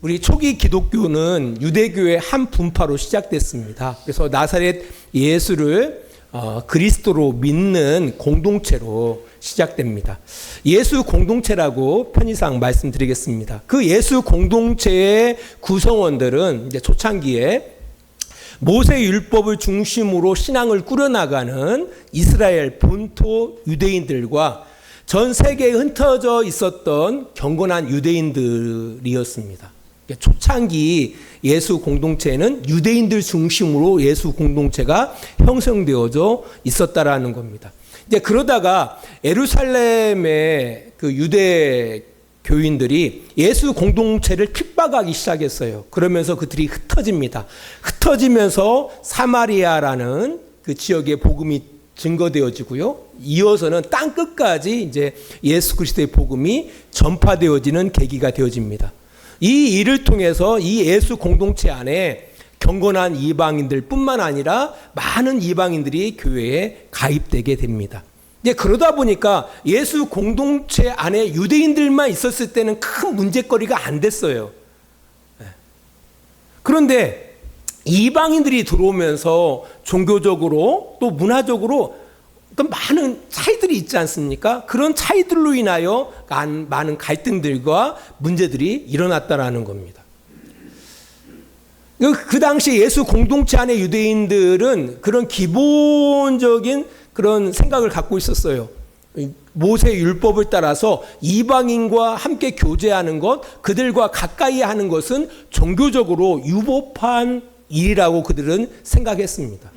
우리 초기 기독교는 유대교의 한 분파로 시작됐습니다. 그래서 나사렛 예수를 어, 그리스도로 믿는 공동체로 시작됩니다. 예수 공동체라고 편의상 말씀드리겠습니다. 그 예수 공동체의 구성원들은 이제 초창기에 모세 율법을 중심으로 신앙을 꾸려나가는 이스라엘 본토 유대인들과 전 세계에 흩어져 있었던 경건한 유대인들이었습니다. 초창기 예수 공동체는 유대인들 중심으로 예수 공동체가 형성되어져 있었다라는 겁니다. 이제 그러다가 에루살렘의 그 유대 교인들이 예수 공동체를 핍박하기 시작했어요. 그러면서 그들이 흩어집니다. 흩어지면서 사마리아라는 그 지역의 복음이 증거되어지고요. 이어서는 땅 끝까지 이제 예수 그리스도의 복음이 전파되어지는 계기가 되어집니다. 이 일을 통해서 이 예수 공동체 안에 경건한 이방인들 뿐만 아니라 많은 이방인들이 교회에 가입되게 됩니다. 이제 그러다 보니까 예수 공동체 안에 유대인들만 있었을 때는 큰 문제거리가 안 됐어요. 예. 그런데 이방인들이 들어오면서 종교적으로 또 문화적으로 어떤 많은 차이들이 있지 않습니까? 그런 차이들로 인하여 많은 갈등들과 문제들이 일어났다라는 겁니다. 그, 그 당시 예수 공동체 안의 유대인들은 그런 기본적인 그런 생각을 갖고 있었어요. 모세 율법을 따라서 이방인과 함께 교제하는 것, 그들과 가까이 하는 것은 종교적으로 유법한 일이라고 그들은 생각했습니다.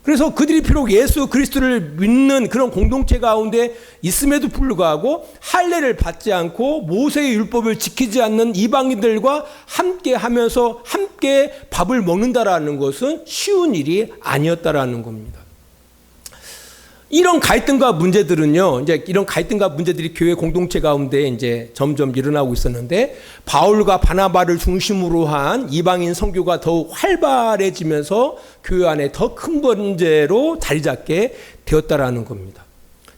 네. 그래서 그들이 비록 예수 그리스도를 믿는 그런 공동체 가운데 있음에도 불구하고 할례를 받지 않고 모세의 율법을 지키지 않는 이방인들과 함께 하면서 함께 밥을 먹는다라는 것은 쉬운 일이 아니었다라는 겁니다. 이런 갈등과 문제들은요, 이제 이런 갈등과 문제들이 교회 공동체 가운데 이제 점점 일어나고 있었는데, 바울과 바나바를 중심으로 한 이방인 선교가 더욱 활발해지면서 교회 안에 더 큰 문제로 자리 잡게 되었다라는 겁니다.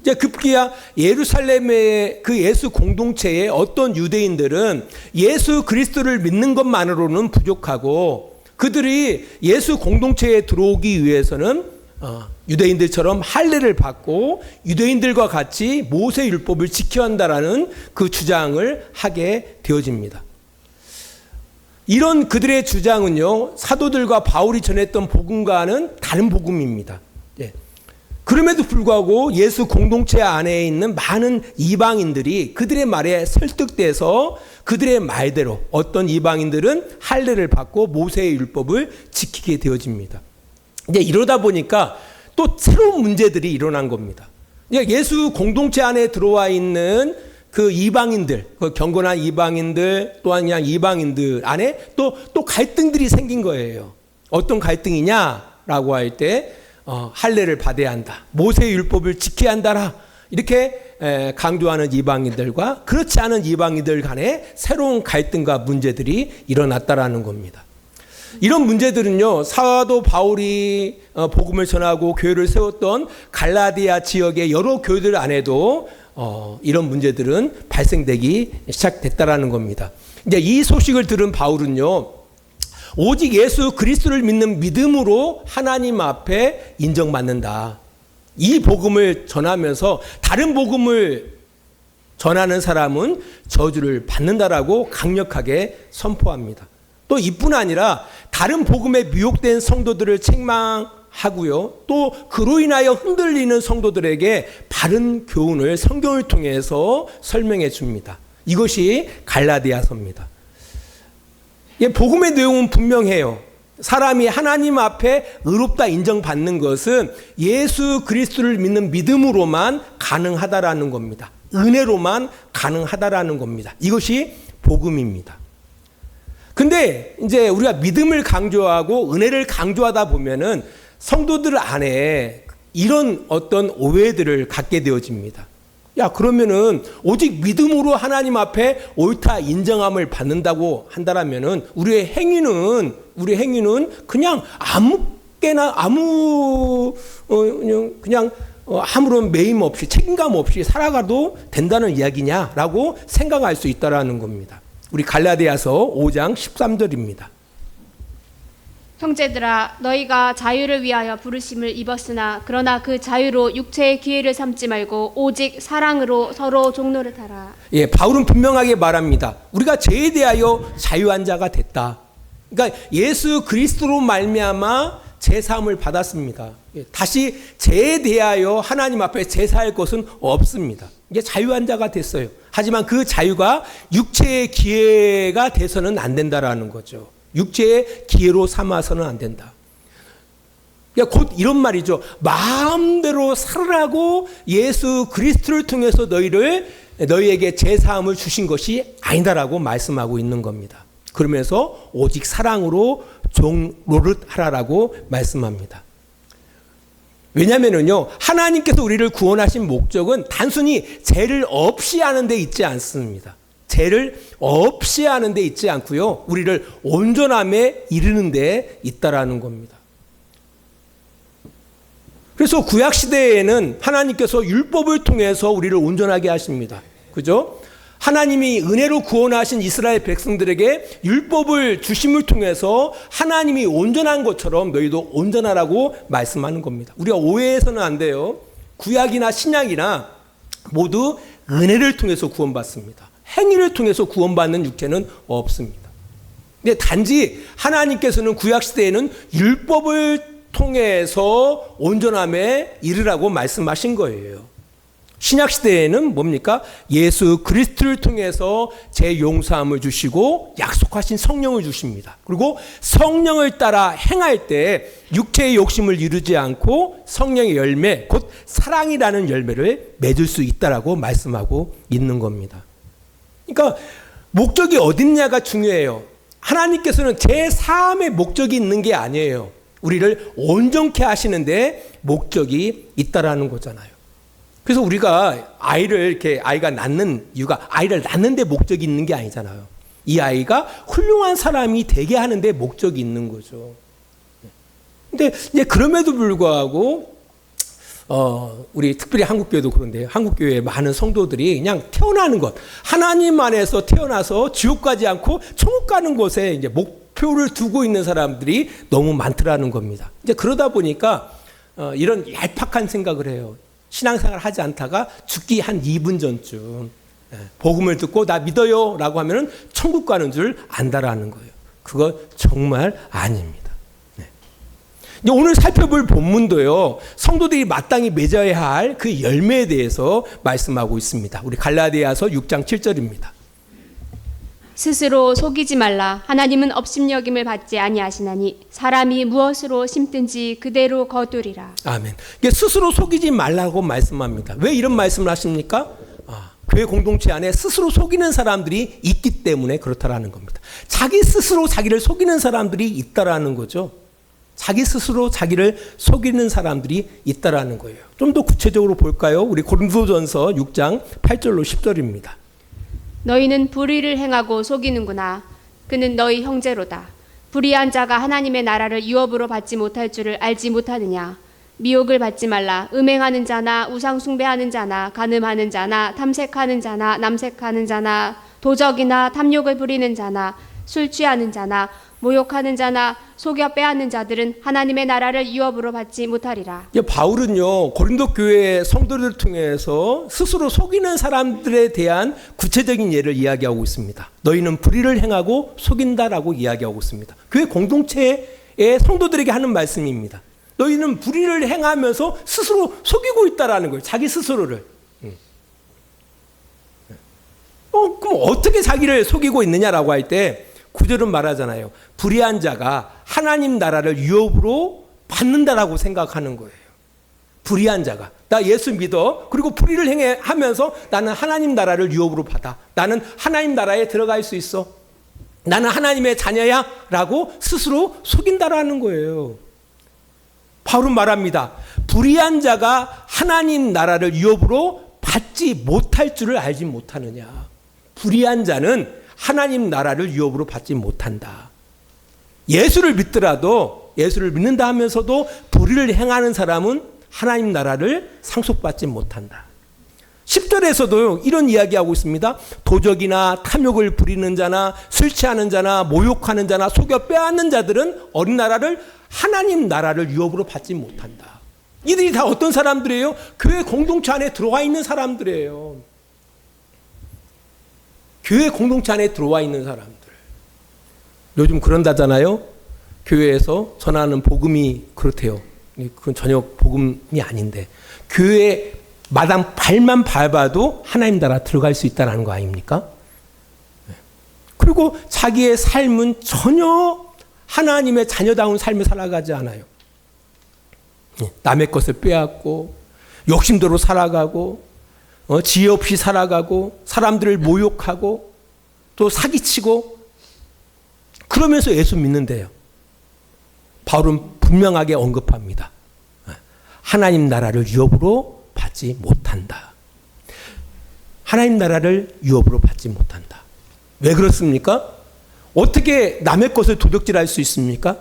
이제 급기야 예루살렘의 그 예수 공동체의 어떤 유대인들은 예수 그리스도를 믿는 것만으로는 부족하고 그들이 예수 공동체에 들어오기 위해서는 어, 유대인들처럼 할례를 받고 유대인들과 같이 모세 율법을 지켜야 한다라는 그 주장을 하게 되어집니다. 이런 그들의 주장은요 사도들과 바울이 전했던 복음과는 다른 복음입니다. 예. 그럼에도 불구하고 예수 공동체 안에 있는 많은 이방인들이 그들의 말에 설득돼서 그들의 말대로 어떤 이방인들은 할례를 받고 모세의 율법을 지키게 되어집니다. 이제 이러다 보니까 또 새로운 문제들이 일어난 겁니다. 예수 공동체 안에 들어와 있는 그 이방인들, 그 경건한 이방인들 또한 그냥 이방인들 안에 또, 또 갈등들이 생긴 거예요. 어떤 갈등이냐라고 할 때, 어, 할례를 받아야 한다. 모세 율법을 지켜야 한다라. 이렇게 에, 강조하는 이방인들과 그렇지 않은 이방인들 간에 새로운 갈등과 문제들이 일어났다라는 겁니다. 이런 문제들은요, 사도 바울이 어, 복음을 전하고 교회를 세웠던 갈라디아 지역의 여러 교회들 안에도 어, 이런 문제들은 발생되기 시작됐다라는 겁니다. 이제 이 소식을 들은 바울은요, 오직 예수 그리스도를 믿는 믿음으로 하나님 앞에 인정받는다. 이 복음을 전하면서 다른 복음을 전하는 사람은 저주를 받는다라고 강력하게 선포합니다. 또 이뿐 아니라 다른 복음에 미혹된 성도들을 책망하고요. 또 그로 인하여 흔들리는 성도들에게 바른 교훈을 성경을 통해서 설명해 줍니다. 이것이 갈라디아서입니다. 복음의 내용은 분명해요. 사람이 하나님 앞에 의롭다 인정받는 것은 예수 그리스도를 믿는 믿음으로만 가능하다라는 겁니다. 은혜로만 가능하다라는 겁니다. 이것이 복음입니다. 근데 이제 우리가 믿음을 강조하고 은혜를 강조하다 보면은 성도들 안에 이런 어떤 오해들을 갖게 되어집니다. 야, 그러면은 오직 믿음으로 하나님 앞에 옳다 인정함을 받는다고 한다라면은 우리의 행위는 우리 행위는 그냥 아무 깨나 아무 어, 그냥 그냥 어, 아무런 매임 없이 책임감 없이 살아가도 된다는 이야기냐라고 생각할 수 있다라는 겁니다. 우리 갈라디아서 5장 13절입니다. 형제들아 너희가 자유를 위하여 부르심을 입었으나 그러나 그 자유로 육체의 기회를 삼지 말고 오직 사랑으로 서로 종로를 타라. 예, 바울은 분명하게 말합니다. 우리가 죄에 대하여 자유한 자가 됐다. 그러니까 예수 그리스도로 말미암아 제사함을 받았습니다. 예, 다시 죄에 대하여 하나님 앞에 제사할 것은 없습니다. 이게 자유한 자가 됐어요. 하지만 그 자유가 육체의 기회가 돼서는 안 된다라는 거죠. 육체의 기회로 삼아서는 안 된다. 그러니까 곧 이런 말이죠. 마음대로 살으라고 예수 그리스도를 통해서 너희를 너희에게 제 사함을 주신 것이 아니다라고 말씀하고 있는 겁니다. 그러면서 오직 사랑으로 종 노릇하라라고 말씀합니다. 왜냐면은요, 하나님께서 우리를 구원하신 목적은 단순히 죄를 없이 하는 데 있지 않습니다. 죄를 없이 하는 데 있지 않고요, 우리를 온전함에 이르는 데 있다라는 겁니다. 그래서 구약 시대에는 하나님께서 율법을 통해서 우리를 온전하게 하십니다. 그죠? 하나님이 은혜로 구원하신 이스라엘 백성들에게 율법을 주심을 통해서 하나님이 온전한 것처럼 너희도 온전하라고 말씀하는 겁니다. 우리가 오해해서는 안 돼요. 구약이나 신약이나 모두 은혜를 통해서 구원받습니다. 행위를 통해서 구원받는 육체는 없습니다. 근데 단지 하나님께서는 구약 시대에는 율법을 통해서 온전함에 이르라고 말씀하신 거예요. 신약 시대에는 뭡니까? 예수 그리스도를 통해서 제 용서함을 주시고 약속하신 성령을 주십니다. 그리고 성령을 따라 행할 때 육체의 욕심을 이루지 않고 성령의 열매, 곧 사랑이라는 열매를 맺을 수 있다라고 말씀하고 있는 겁니다. 그러니까 목적이 어딨냐가 중요해요. 하나님께서는 제 삶의 목적이 있는 게 아니에요. 우리를 온전케 하시는데 목적이 있다라는 거잖아요. 그래서 우리가 아이를 이렇게 아이가 낳는 이유가 아이를 낳는데 목적이 있는 게 아니잖아요. 이 아이가 훌륭한 사람이 되게 하는데 목적이 있는 거죠. 근데 이제 그럼에도 불구하고 어, 우리 특별히 한국교회도 그런데 한국교회 많은 성도들이 그냥 태어나는 것 하나님 안에서 태어나서 지옥 가지 않고 천국 가는 곳에 이제 목표를 두고 있는 사람들이 너무 많더라는 겁니다. 이제 그러다 보니까 어, 이런 얄팍한 생각을 해요. 신앙생활 하지 않다가 죽기 한 2분 전쯤 예, 복음을 듣고 나 믿어요 라고 하면은 천국 가는 줄 안다라는 거예요. 그거 정말 아닙니다. 네. 오늘 살펴볼 본문도요, 성도들이 마땅히 맺어야 할 그 열매에 대해서 말씀하고 있습니다. 우리 갈라디아서 6장 7절입니다. 스스로 속이지 말라. 하나님은 업심여김을 받지 아니하시나니 사람이 무엇으로 심든지 그대로 거두리라. 아멘. 이게 스스로 속이지 말라고 말씀합니다. 왜 이런 말씀을 하십니까? 아, 교회 공동체 안에 스스로 속이는 사람들이 있기 때문에 그렇다라는 겁니다. 자기 스스로 자기를 속이는 사람들이 있다라는 거죠. 자기 스스로 자기를 속이는 사람들이 있다라는 거예요. 좀 더 구체적으로 볼까요? 우리 고린도전서 6장 8절로 10절입니다. 너희는 불의를 행하고 속이는구나. 그는 너희 형제로다. 불의한 자가 하나님의 나라를 유업으로 받지 못할 줄을 알지 못하느냐. 미혹을 받지 말라. 음행하는 자나 우상 숭배하는 자나 간음하는 자나 탐색하는 자나 남색하는 자나 도적이나 탐욕을 부리는 자나 술 취하는 자나 모욕하는 자나 속여 빼앗는 자들은 하나님의 나라를 유업으로 받지 못하리라. 이 바울은요 고린도 교회 성도들을 통해서 스스로 속이는 사람들에 대한 구체적인 예를 이야기하고 있습니다. 너희는 불의를 행하고 속인다라고 이야기하고 있습니다. 교회 공동체의 성도들에게 하는 말씀입니다. 너희는 불의를 행하면서 스스로 속이고 있다라는 거예요. 자기 스스로를. 음. 어, 그럼 어떻게 자기를 속이고 있느냐라고 할 때 구절은 말하잖아요. 불의한 자가 하나님 나라를 유업으로 받는다라고 생각하는 거예요. 불의한 자가 나 예수 믿어 그리고 불의를 행해 하면서 나는 하나님 나라를 유업으로 받아 나는 하나님 나라에 들어갈 수 있어 나는 하나님의 자녀야라고 스스로 속인다라는 거예요. 바울은 말합니다. 불의한 자가 하나님 나라를 유업으로 받지 못할 줄을 알지 못하느냐. 불의한 자는 하나님 나라를 유업으로 받지 못한다. 예수를 믿더라도 예수를 믿는다 하면서도 불의를 행하는 사람은 하나님 나라를 상속받지 못한다. 10절에서도 이런 이야기하고 있습니다. 도적이나 탐욕을 부리는 자나 술 취하는 자나 모욕하는 자나 속여 빼앗는 자들은 어린 나라를 하나님 나라를 유업으로 받지 못한다. 이들이 다 어떤 사람들이에요? 교회 공동체 안에 들어와 있는 사람들이에요. 교회 공동체 안에 들어와 있는 사람들. 요즘 그런다잖아요. 교회에서 전하는 복음이 그렇대요. 그건 전혀 복음이 아닌데 교회 마당 발만 밟아도 하나님 나라 들어갈 수 있다는 거 아닙니까? 네. 그리고 자기의 삶은 전혀 하나님의 자녀다운 삶을 살아가지 않아요. 네. 남의 것을 빼앗고 욕심대로 살아가고 어, 지혜 없이 살아가고 사람들을 모욕하고 또 사기치고 그러면서 예수 믿는데요. 바울은 분명하게 언급합니다. 하나님 나라를 유업으로 받지 못한다. 하나님 나라를 유업으로 받지 못한다. 왜 그렇습니까? 어떻게 남의 것을 도둑질할 수 있습니까?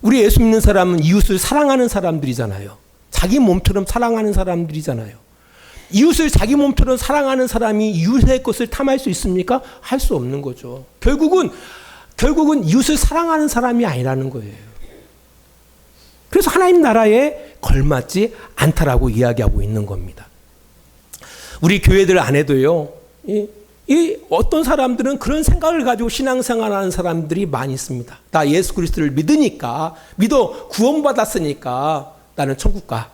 우리 예수 믿는 사람은 이웃을 사랑하는 사람들이잖아요. 자기 몸처럼 사랑하는 사람들이잖아요. 이웃을 자기 몸처럼 사랑하는 사람이 이웃의 것을 탐할 수 있습니까? 할 수 없는 거죠. 결국은 결국은 이웃을 사랑하는 사람이 아니라는 거예요. 그래서 하나님 나라에 걸맞지 않다라고 이야기하고 있는 겁니다. 우리 교회들 안에도요, 이, 이 어떤 사람들은 그런 생각을 가지고 신앙생활하는 사람들이 많이 있습니다. 나 예수 그리스도를 믿으니까, 믿어 구원받았으니까 나는 천국 가.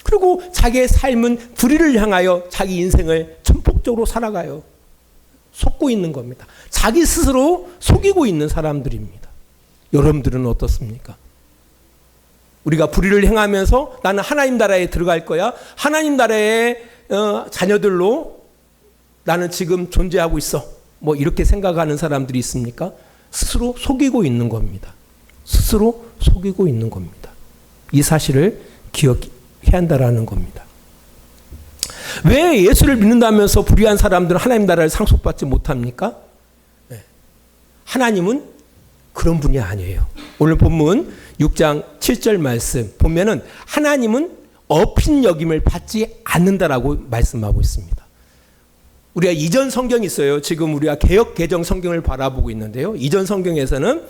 예. 그리고 자기의 삶은 불의를 향하여 자기 인생을 전폭적으로 살아가요. 속고 있는 겁니다. 자기 스스로 속이고 있는 사람들입니다. 여러분들은 어떻습니까? 우리가 불의를 행하면서 나는 하나님 나라에 들어갈 거야. 하나님 나라의 어, 자녀들로 나는 지금 존재하고 있어. 뭐 이렇게 생각하는 사람들이 있습니까? 스스로 속이고 있는 겁니다. 스스로 속이고 있는 겁니다. 이 사실을 기억 해야 한다라는 겁니다. 왜 예수를 믿는다면서 불의한 사람들은 하나님 나라를 상속받지 못합니까? 네. 하나님은 그런 분이 아니에요. 오늘 본문 6장 7절 말씀 보면은 하나님은 업신 여김을 받지 않는다라고 말씀하고 있습니다. 우리가 이전 성경이 있어요. 지금 우리가 개혁 개정 성경을 바라보고 있는데요. 이전 성경에서는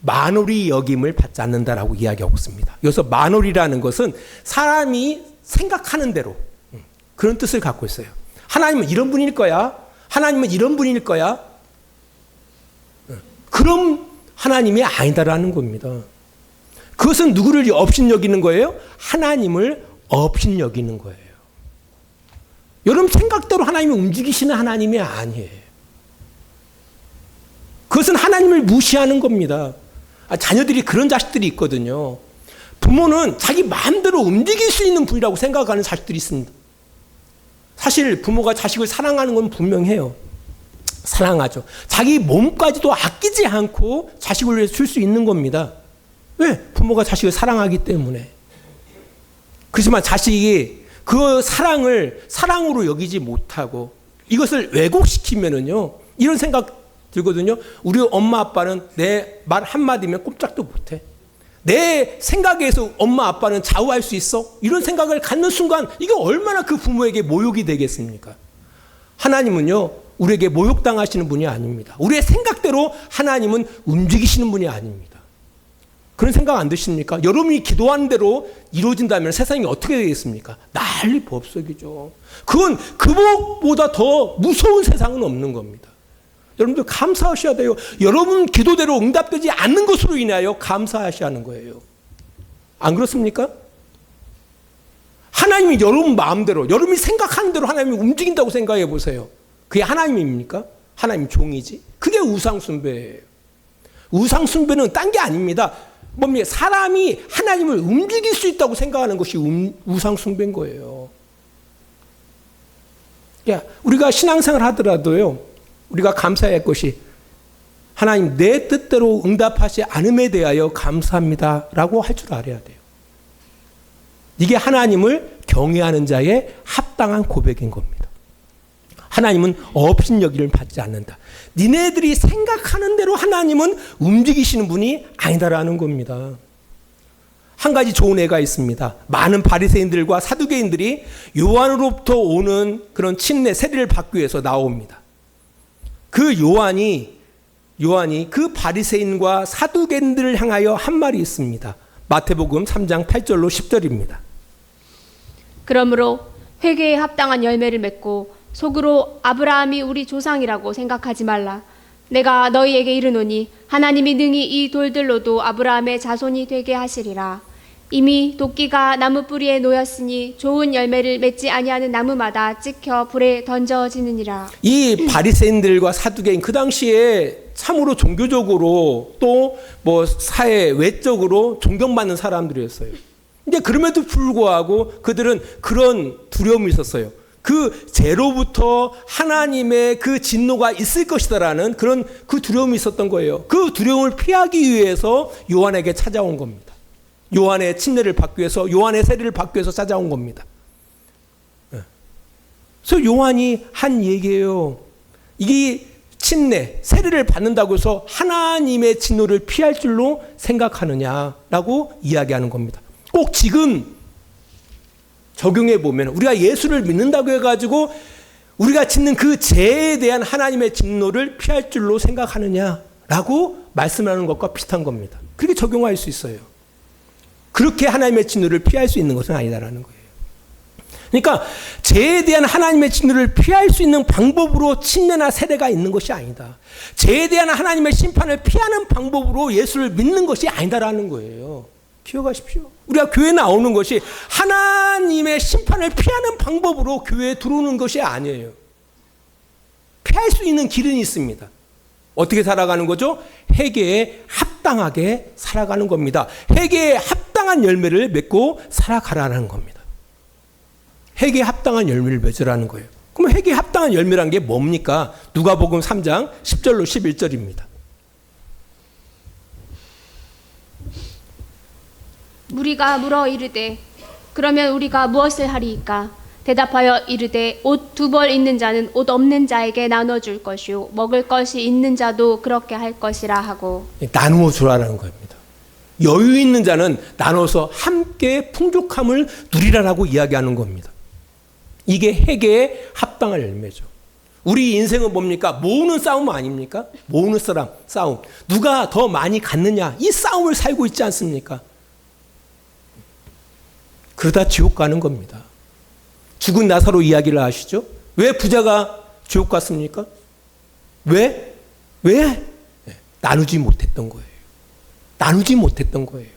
만월이 여김을 받지 않는다라고 이야기하고 있습니다. 여기서 만월이라는 것은 사람이 생각하는 대로 음, 그런 뜻을 갖고 있어요. 하나님은 이런 분일 거야. 하나님은 이런 분일 거야. 음, 그런 하나님이 아니다라는 겁니다. 그것은 누구를 업신 여기는 거예요? 하나님을 업신 여기는 거예요. 여러분 생각대로 하나님이 움직이시는 하나님이 아니에요. 그것은 하나님을 무시하는 겁니다. 아, 자녀들이 그런 자식들이 있거든요. 부모는 자기 마음대로 움직일 수 있는 분이라고 생각하는 자식들이 있습니다. 사실 부모가 자식을 사랑하는 건 분명해요. 사랑하죠. 자기 몸까지도 아끼지 않고 자식을 위해 줄수 있는 겁니다. 왜? 부모가 자식을 사랑하기 때문에. 그렇지만 자식이 그 사랑을 사랑으로 여기지 못하고 이것을 왜곡시키면은요, 이런 생각 들거든요. 우리 엄마 아빠는 내 말 한마디면 꼼짝도 못해. 내 생각에서 엄마 아빠는 좌우할 수 있어? 이런 생각을 갖는 순간 이게 얼마나 그 부모에게 모욕이 되겠습니까? 하나님은요, 우리에게 모욕당하시는 분이 아닙니다. 우리의 생각대로 하나님은 움직이시는 분이 아닙니다. 그런 생각 안 드십니까? 여러분이 기도하는 대로 이루어진다면 세상이 어떻게 되겠습니까? 난리 법석이죠. 그건 그보다 더 무서운 세상은 없는 겁니다. 여러분들 감사하셔야 돼요. 여러분 기도대로 응답되지 않는 것으로 인하여 감사하셔야 하는 거예요. 안 그렇습니까? 하나님이 여러분 마음대로, 여러분이 생각하는 대로 하나님이 움직인다고 생각해 보세요. 그게 하나님입니까? 하나님 종이지. 그게 우상숭배예요. 우상숭배는 딴 게 아닙니다. 뭡니까? 사람이 하나님을 움직일 수 있다고 생각하는 것이 음, 우상숭배인 거예요. 야, 우리가 신앙생활 하더라도요, 우리가 감사해야 할 것이 하나님 내 뜻대로 응답하지 않음에 대하여 감사합니다라고 할 줄 알아야 돼요. 이게 하나님을 경외하는 자의 합당한 고백인 겁니다. 하나님은 업신여기를 받지 않는다. 니네들이 생각하는 대로 하나님은 움직이시는 분이 아니다라는 겁니다. 한 가지 좋은 애가 있습니다. 많은 바리새인들과 사두개인들이 요한으로부터 오는 그런 침례 세례를 받기 위해서 나옵니다. 그 요한이 요한이 그 바리새인과 사두개인들을 향하여 한 말이 있습니다. 마태복음 3장 8절로 10절입니다. 그러므로 회개에 합당한 열매를 맺고 속으로 아브라함이 우리 조상이라고 생각하지 말라. 내가 너희에게 이르노니 하나님이 능히 이 돌들로도 아브라함의 자손이 되게 하시리라. 이미 도끼가 나무 뿌리에 놓였으니 좋은 열매를 맺지 아니하는 나무마다 찍혀 불에 던져지느니라. 이 바리새인들과 사두개인 그 당시에 참으로 종교적으로 또 뭐 사회 외적으로 존경받는 사람들이었어요. 이제 그럼에도 불구하고 그들은 그런 두려움이 있었어요. 그 죄로부터 하나님의 그 진노가 있을 것이다라는 그런 그 두려움이 있었던 거예요. 그 두려움을 피하기 위해서 요한에게 찾아온 겁니다. 요한의 침례를 받기 위해서 요한의 세례를 받기 위해서 찾아온 겁니다. 예. 그래서 요한이 한 얘기예요. 이게 침례, 세례를 받는다고 해서 하나님의 진노를 피할 줄로 생각하느냐라고 이야기하는 겁니다. 꼭 지금 적용해 보면 우리가 예수를 믿는다고 해가지고 우리가 짓는 그 죄에 대한 하나님의 진노를 피할 줄로 생각하느냐라고 말씀하는 것과 비슷한 겁니다. 그렇게 적용할 수 있어요. 그렇게 하나님의 진노를 피할 수 있는 것은 아니다라는 거예요. 그러니까 죄에 대한 하나님의 진노를 피할 수 있는 방법으로 침례나 세례가 있는 것이 아니다. 죄에 대한 하나님의 심판을 피하는 방법으로 예수를 믿는 것이 아니다라는 거예요. 기억하십시오. 우리가 교회 나오는 것이 하나님의 심판을 피하는 방법으로 교회에 들어오는 것이 아니에요. 피할 수 있는 길은 있습니다. 어떻게 살아가는 거죠? 회개에 합당하게 살아가는 겁니다. 회개에 합 당한 열매를 맺고 살아가라는 겁니다. 회개에 합당한 열매를 맺으라는 거예요. 그럼 회개에 합당한 열매란 게 뭡니까? 누가복음 3장 10절로 11절입니다. 무리가 물어 이르되 그러면 우리가 무엇을 하리이까 대답하여 이르되 옷 두 벌 있는 자는 옷 없는 자에게 나눠 줄 것이요 먹을 것이 있는 자도 그렇게 할 것이라 하고 나누어 주라는 겁니다. 여유 있는 자는 나눠서 함께 풍족함을 누리라라고 이야기하는 겁니다. 이게 회개에 합당한 열매죠. 우리 인생은 뭡니까? 모으는 싸움 아닙니까? 모으는 사람 싸움. 누가 더 많이 갖느냐? 이 싸움을 살고 있지 않습니까? 그러다 지옥 가는 겁니다. 죽은 나사로 이야기를 아시죠? 왜 부자가 지옥 갔습니까? 왜? 왜? 네, 나누지 못했던 거예요. 나누지 못했던 거예요.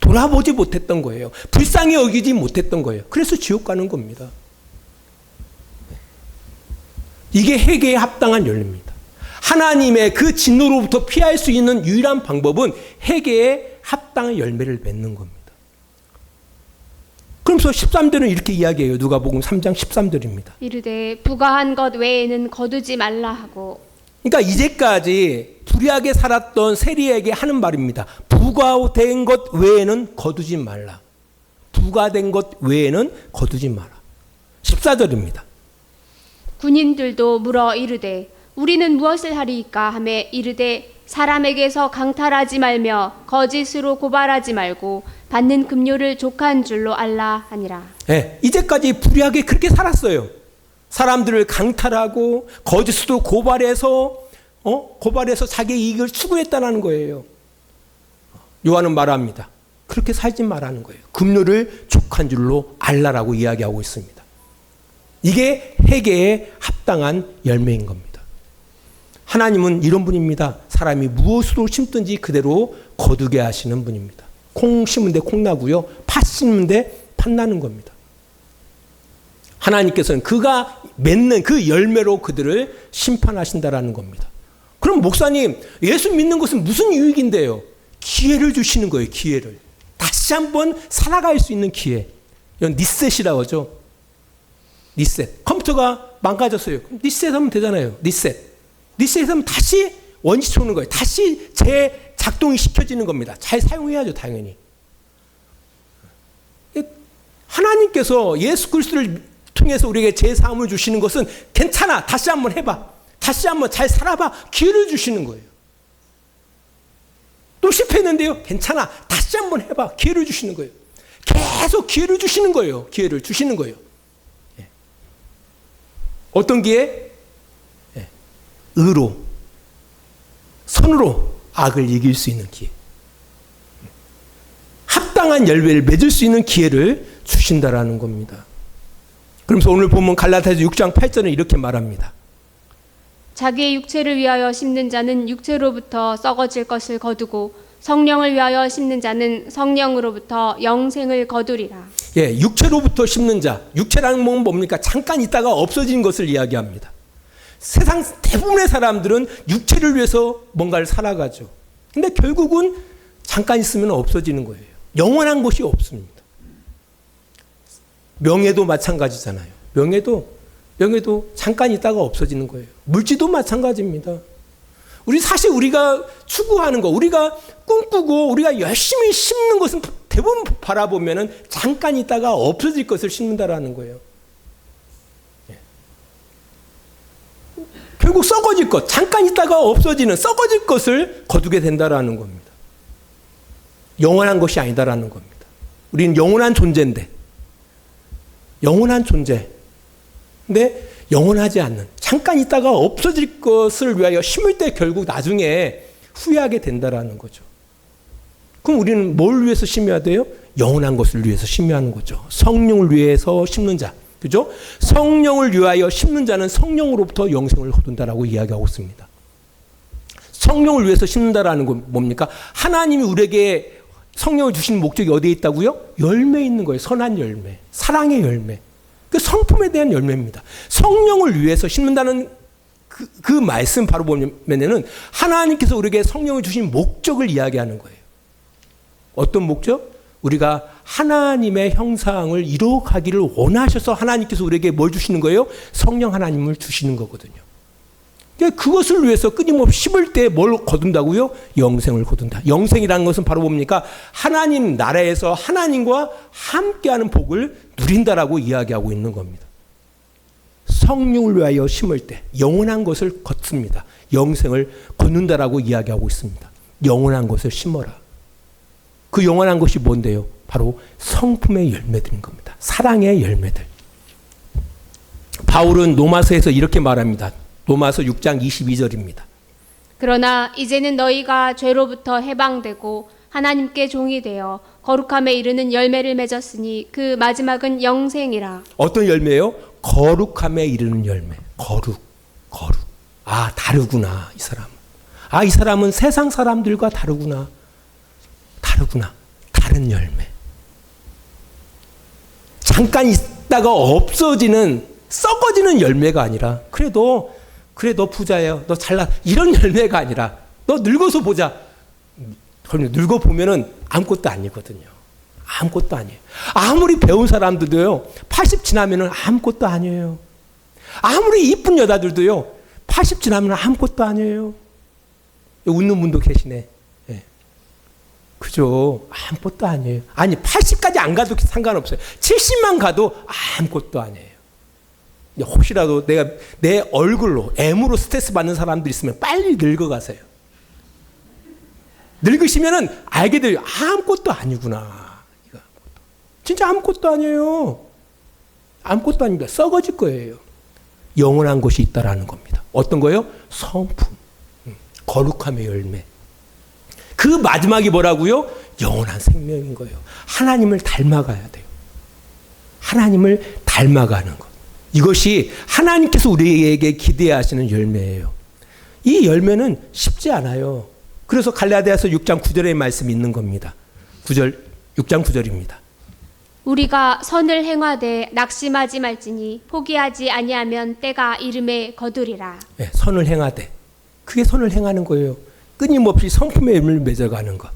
돌아보지 못했던 거예요. 불쌍히 여기지 못했던 거예요. 그래서 지옥 가는 겁니다. 이게 회개에 합당한 열매입니다. 하나님의 그 진노로부터 피할 수 있는 유일한 방법은 회개에 합당한 열매를 맺는 겁니다. 그러면서 13절은 이렇게 이야기해요. 누가복음 3장 13절입니다. 이르되 부가한 것 외에는 거두지 말라 하고 그러니까 이제까지 불의하게 살았던 세리에게 하는 말입니다. 부과된 것 외에는 거두지 말라. 부과된 것 외에는 거두지 마라. 14절입니다. 군인들도 물어 이르되 우리는 무엇을 하리이까 하매 이르되 사람에게서 강탈하지 말며 거짓으로 고발하지 말고 받는 급료를 족한 줄로 알라 하니라. 예, 이제까지 불의하게 그렇게 살았어요. 사람들을 강탈하고 거짓으로 고발해서 어? 고발해서 자기 이익을 추구했다는 거예요. 요한은 말합니다. 그렇게 살지 말라는 거예요. 급료를 족한 줄로 알라라고 이야기하고 있습니다. 이게 회개에 합당한 열매인 겁니다. 하나님은 이런 분입니다. 사람이 무엇으로 심든지 그대로 거두게 하시는 분입니다. 콩 심은 데 콩 나고요. 팥 심은 데 팥 나는 겁니다. 하나님께서는 그가 맺는 그 열매로 그들을 심판하신다라는 겁니다. 그럼 목사님, 예수 믿는 것은 무슨 유익인데요? 기회를 주시는 거예요, 기회를. 다시 한번 살아갈 수 있는 기회. 이건 리셋이라고 하죠. 리셋. 컴퓨터가 망가졌어요. 리셋하면 되잖아요. 리셋. 리셋하면 다시 원시 오는 거예요. 다시 재작동이 시켜지는 겁니다. 잘 사용해야죠, 당연히. 하나님께서 예수 그리스도를 통해서 우리에게 제 사함을 주시는 것은 괜찮아. 다시 한번 해봐. 다시 한번 잘 살아봐. 기회를 주시는 거예요. 또 실패했는데요. 괜찮아. 다시 한번 해봐. 기회를 주시는 거예요. 계속 기회를 주시는 거예요. 기회를 주시는 거예요. 예. 어떤 기회? 예. 의로, 선으로 악을 이길 수 있는 기회. 합당한 열매를 맺을 수 있는 기회를 주신다라는 겁니다. 그러면서 오늘 보면 갈라디아서 6장 8절은 이렇게 말합니다. 자기의 육체를 위하여 심는 자는 육체로부터 썩어질 것을 거두고 성령을 위하여 심는 자는 성령으로부터 영생을 거두리라. 예, 육체로부터 심는 자. 육체라는 건 뭡니까? 잠깐 있다가 없어지는 것을 이야기합니다. 세상 대부분의 사람들은 육체를 위해서 뭔가를 살아가죠. 근데 결국은 잠깐 있으면 없어지는 거예요. 영원한 것이 없습니다. 명예도 마찬가지잖아요. 명예도 명예도 잠깐 있다가 없어지는 거예요. 물질도 마찬가지입니다. 우리 사실 우리가 추구하는 거, 우리가 꿈꾸고 우리가 열심히 심는 것은 대부분 바라보면은 잠깐 있다가 없어질 것을 심는다라는 거예요. 예. 결국 썩어질 것, 잠깐 있다가 없어지는 썩어질 것을 거두게 된다라는 겁니다. 영원한 것이 아니다라는 겁니다. 우리는 영원한 존재인데, 영원한 존재. 근데 영원하지 않는, 잠깐 있다가 없어질 것을 위하여 심을 때 결국 나중에 후회하게 된다라는 거죠. 그럼 우리는 뭘 위해서 심어야 돼요? 영원한 것을 위해서 심어야 하는 거죠. 성령을 위해서 심는 자. 그죠? 성령을 위하여 심는 자는 성령으로부터 영생을 거둔다라고 이야기하고 있습니다. 성령을 위해서 심는다라는 건 뭡니까? 하나님이 우리에게 성령을 주신 목적이 어디에 있다고요? 열매 있는 거예요. 선한 열매. 사랑의 열매. 그 성품에 대한 열매입니다. 성령을 위해서 심는다는 그, 그 말씀 바로 보면은 하나님께서 우리에게 성령을 주신 목적을 이야기하는 거예요. 어떤 목적? 우리가 하나님의 형상을 이루어가기를 원하셔서 하나님께서 우리에게 뭘 주시는 거예요? 성령 하나님을 주시는 거거든요. 그러니까 그것을 위해서 끊임없이 심을 때 뭘 거둔다고요? 영생을 거둔다. 영생이라는 것은 바로 뭡니까? 하나님 나라에서 하나님과 함께하는 복을 누린다라고 이야기하고 있는 겁니다. 성령을 위하여 심을 때 영원한 것을 걷습니다. 영생을 걷는다라고 이야기하고 있습니다. 영원한 것을 심어라. 그 영원한 것이 뭔데요? 바로 성품의 열매들인 겁니다. 사랑의 열매들. 바울은 로마서에서 이렇게 말합니다. 로마서 6장 22절입니다. 그러나 이제는 너희가 죄로부터 해방되고 하나님께 종이 되어 거룩함에 이르는 열매를 맺었으니 그 마지막은 영생이라. 어떤 열매요? 거룩함에 이르는 열매. 거룩, 거룩. 아, 다르구나, 이 사람. 아, 이 사람은 세상 사람들과 다르구나. 다르구나. 다른 열매. 잠깐 있다가 없어지는, 썩어지는 열매가 아니라, 그래도, 그래, 너 부자예요. 너 잘나. 이런 열매가 아니라, 너 늙어서 보자. 그럼 늙어 보면은 아무것도 아니거든요. 아무것도 아니에요. 아무리 배운 사람들도요, 80 지나면은 아무것도 아니에요. 아무리 이쁜 여자들도요, 80 지나면 아무것도 아니에요. 웃는 분도 계시네. 예. 그죠? 아무것도 아니에요. 아니, 80까지 안 가도 상관없어요. 70만 가도 아무것도 아니에요. 혹시라도 내가 내 얼굴로, M으로 스트레스 받는 사람들 있으면 빨리 늙어가세요. 늙으시면은 알게 돼요. 아무것도 아니구나. 진짜 아무것도 아니에요. 아무것도 아닙니다. 썩어질 거예요. 영원한 것이 있다라는 겁니다. 어떤 거요? 성품, 음, 거룩함의 열매. 그 마지막이 뭐라고요? 영원한 생명인 거예요. 하나님을 닮아가야 돼요. 하나님을 닮아가는 것. 이것이 하나님께서 우리에게 기대하시는 열매예요. 이 열매는 쉽지 않아요. 그래서 갈라디아서 6장 9절의 말씀이 있는 겁니다. 9절 6장 9절입니다. 우리가 선을 행하되 낙심하지 말지니 포기하지 아니하면 때가 이름에 거두리라. 네, 선을 행하되 그게 선을 행하는 거예요. 끊임없이 성품의 열매를 맺어가는 것.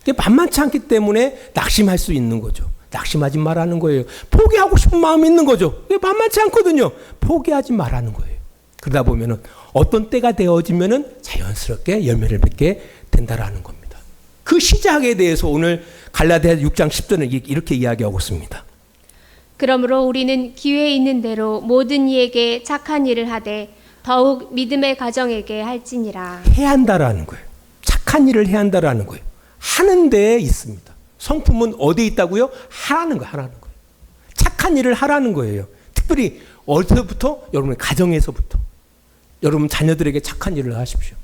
그게 만만치 않기 때문에 낙심할 수 있는 거죠. 낙심하지 말라는 거예요. 포기하고 싶은 마음이 있는 거죠. 그게 만만치 않거든요. 포기하지 말라는 거예요. 그러다 보면은 어떤 때가 되어지면은 자연스럽게 열매를 맺게 된다라는 겁니다. 그 시작에 대해서 오늘 갈라디아 6장 10절은 이렇게 이야기하고 있습니다. 그러므로 우리는 기회 있는 대로 모든 이에게 착한 일을 하되 더욱 믿음의 가정에게 할지니라. 해야 한다라는 거예요. 착한 일을 해야 한다라는 거예요. 하는 데에 있습니다. 성품은 어디에 있다고요? 하라는 거, 하라는 거예요. 착한 일을 하라는 거예요. 특별히 어디서부터? 여러분의 가정에서부터. 여러분 자녀들에게 착한 일을 하십시오.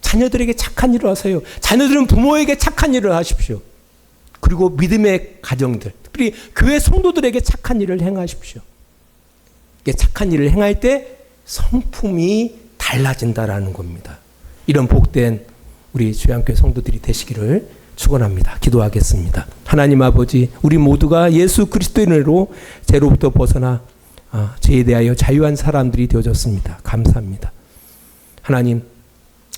자녀들에게 착한 일을 하세요. 자녀들은 부모에게 착한 일을 하십시오. 그리고 믿음의 가정들, 특별히 교회 성도들에게 착한 일을 행하십시오. 착한 일을 행할 때 성품이 달라진다라는 겁니다. 이런 복된 우리 주양교회 성도들이 되시기를 축원합니다. 기도하겠습니다. 하나님 아버지, 우리 모두가 예수 그리스도인으로 죄로부터 벗어나 아, 죄에 대하여 자유한 사람들이 되어졌습니다. 감사합니다. 하나님,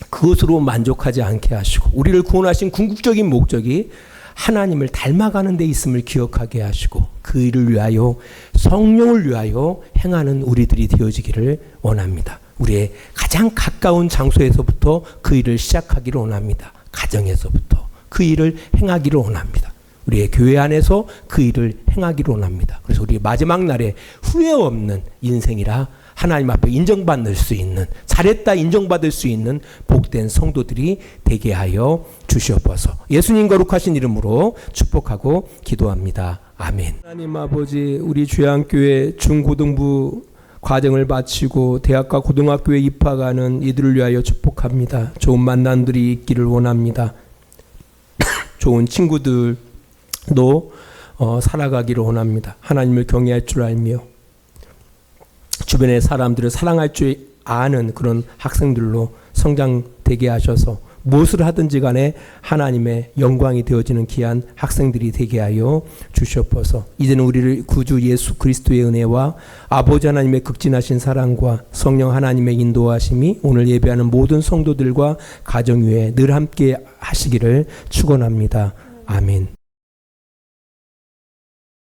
그것으로 만족하지 않게 하시고 우리를 구원하신 궁극적인 목적이 하나님을 닮아가는 데 있음을 기억하게 하시고 그 일을 위하여 성령을 위하여 행하는 우리들이 되어지기를 원합니다. 우리의 가장 가까운 장소에서부터 그 일을 시작하기를 원합니다. 가정에서부터 그 일을 행하기를 원합니다. 우리의 교회 안에서 그 일을 행하기를 원합니다. 그래서 우리 마지막 날에 후회 없는 인생이라 하나님 앞에 인정받을 수 있는 잘했다 인정받을 수 있는 복된 성도들이 되게 하여 주시옵소서. 예수님 거룩하신 이름으로 축복하고 기도합니다. 아멘. 하나님 아버지 우리 주양교회 중고등부 과정을 마치고 대학과 고등학교에 입학하는 이들을 위하여 축복합니다. 좋은 만남들이 있기를 원합니다. 좋은 친구들도 어, 살아가기를 원합니다. 하나님을 경외할 줄 알며 주변의 사람들을 사랑할 줄 아는 그런 학생들로 성장되게 하셔서 무엇을 하든지 간에 하나님의 영광이 되어지는 귀한 학생들이 되게 하여 주시옵소서. 이제는 우리를 구주 예수 그리스도의 은혜와 아버지 하나님의 극진하신 사랑과 성령 하나님의 인도하심이 오늘 예배하는 모든 성도들과 가정 위에 늘 함께 하시기를 축원합니다. 아멘.